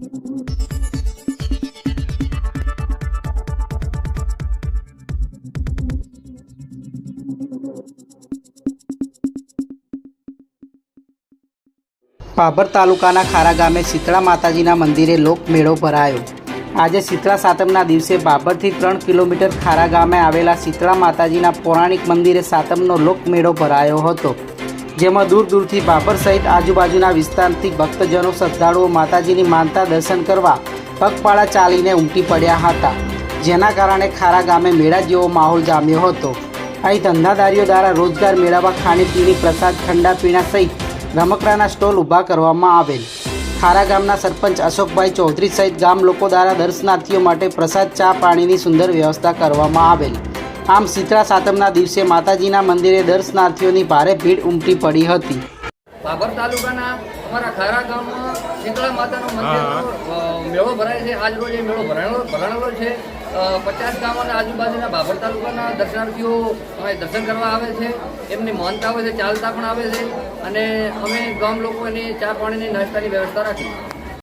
ભાભર તાલુકાના ખારા ગામે શીતળા માતાજીના મંદિરે લોકમેળો ભરાયો. આજે શીતળા સાતમના દિવસે બાબરથી ત્રણ કિલોમીટર ખારા ગામે આવેલા શીતળા માતાજીના પૌરાણિક મંદિરે સાતમનો લોકમેળો ભરાયો હતો. જેમાં દૂર દૂરથી બાપર સહિત આજુબાજુના વિસ્તારથી ભક્તજનો, શ્રદ્ધાળુઓ માતાજીની માનતા દર્શન કરવા પગપાળા ચાલીને ઉમટી પડ્યા હતા. જેના કારણે ખારા ગામે મેળા જેવો માહોલ જામ્યો હતો. અહીં ધંધાદારીઓ દ્વારા રોજગાર મેળવવા ખાણીપીણી, પ્રસાદ ઠંડા પીણા સહિત રમકડાના સ્ટોલ ઊભા કરવામાં આવેલ. ખારા ગામના સરપંચ અશોકભાઈ ચૌધરી સહિત ગામ લોકો દ્વારા દર્શનાર્થીઓ માટે પ્રસાદ, ચા, પાણીની સુંદર વ્યવસ્થા કરવામાં આવેલ. આમ શીતળા સાતમના દિવસે માતાજીના મંદિરે દર્શનાર્થીઓની ભારે ભીડ ઉમટી પડી હતી. બાબર તાલુકાના અમારા ખારા ગામમાં શીતળા માતાનો મંદિરનો અ, મેળો ભરાય છે. આજ રોજ એ મેળો ભરાણો ભરાણેલો છે. પચાસ પચાસ ગામોના આજુબાજુના બાબર તાલુકાના દર્શનાર્થીઓ અમે દર્શન કરવા આવે છે. એમની માનતા હોય છે ચાલતા પણ આવે છે. અને અમે ગામ લોકો એની ચા પાણીની નાસ્તાની વ્યવસ્થા રાખી.